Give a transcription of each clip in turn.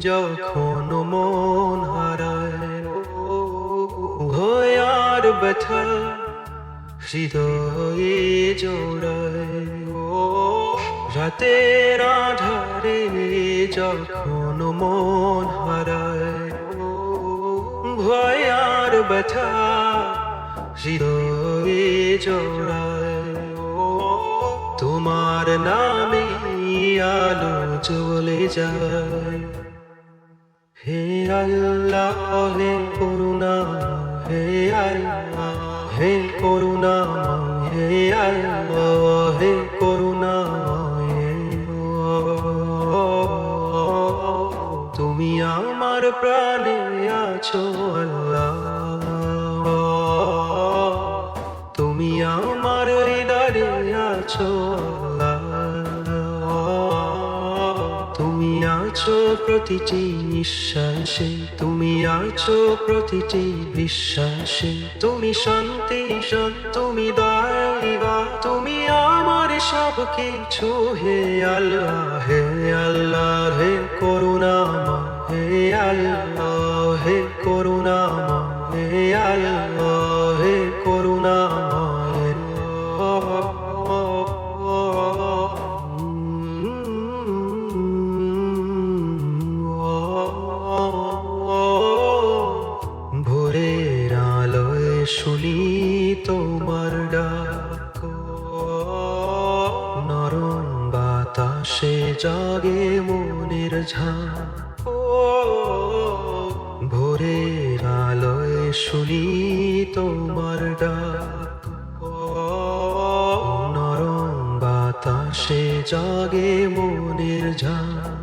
যখন মন হারায় ভয়ার ব্যথা হৃদয়ে জোড়ায়। ও রাতের আধারে যখন মন হারায় ভয়ার ব্যথা হৃদয়ে জোড়ায়। তোমার নামে আলো জ্বলে যায়। হে আল্লাহ, হে করুণা, হে আল্লাহ, হে করুণা, হে আল্লাহ, হে করুণা তুমি আমার প্রাণে আছো আল্লাহ। তুমি আমার হৃদয়ে আছো আছো প্রতিটি নিঃশ্বাসে, তুমি আছো প্রতিটি বিশ্বাসে তুমি শান্তি, শান, তুমি দয়া তুমি আমার সব কিছু হে আল্লাহ হে আল্লাহ, হে করুণা বাতাসে জাগে মনের ঝাঁক ভোরের আলোয় শুনি তোমার ডাক। নরম বাতাসে জাগে মনের ঝাঁক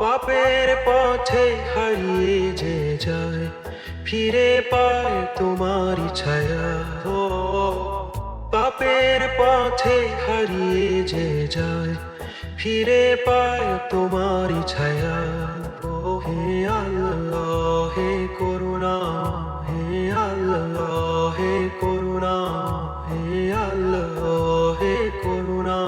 পাপের পথে হারিয়ে যে যায়, ফিরে পায় তোমারই ছায়া। পাপের পথে হারিয়ে যে যায়, ফিরে পায় তোমারই ছায়া। ও হে আল্লাহ, হে করুণা, হে আল্লাহ, হে করুণা, হে আল্লাহ, হে করুণা।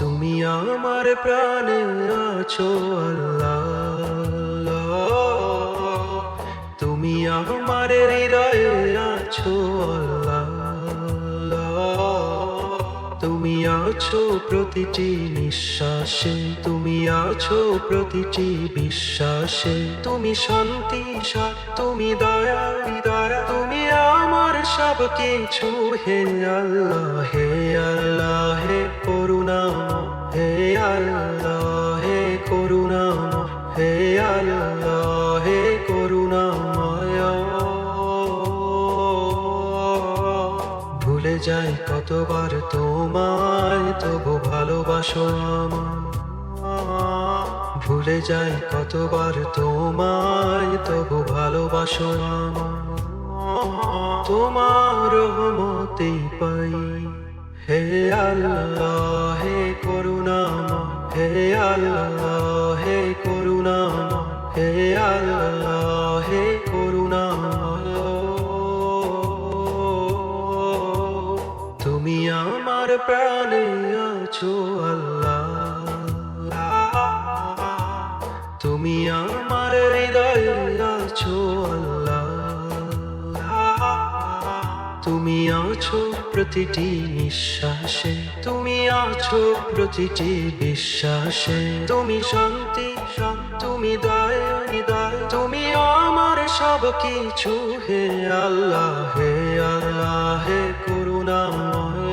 তুমি আমার প্রাণে আছো আল্লাহ। তুমি আমার হৃদয়ে তুমি আছো প্রতিটি নিঃশ্বাসে, তুমি আছো প্রতিটি বিশ্বাসে। তুমি শান্তি তুমি দয়া দয়া তুমি আমার সব কিছু হে আল্লাহ হে আল্লাহ। যাই কতবার তোমায়, তবু ভালোবাসো আমার ভুলে যাই কতবার তোমায়, তবু ভালোবাসো আমার তোমার মতে পাই। হে আল্লাহ, হে করুণা হে আল্লাহ, হে তুমি আমার প্রাণে আছো আল্লাহ। তুমি আমার হৃদয়ে আছো আল্লাহ। তুমি আছো প্রতিটি নিঃশ্বাসে, তুমি আছো প্রতিটি বিশ্বাসে। তুমি শান্তি, তুমি দয়া তুমি আমার সব কিছু হে আল্লাহ হে আল্লাহ, হে করুণাময় হে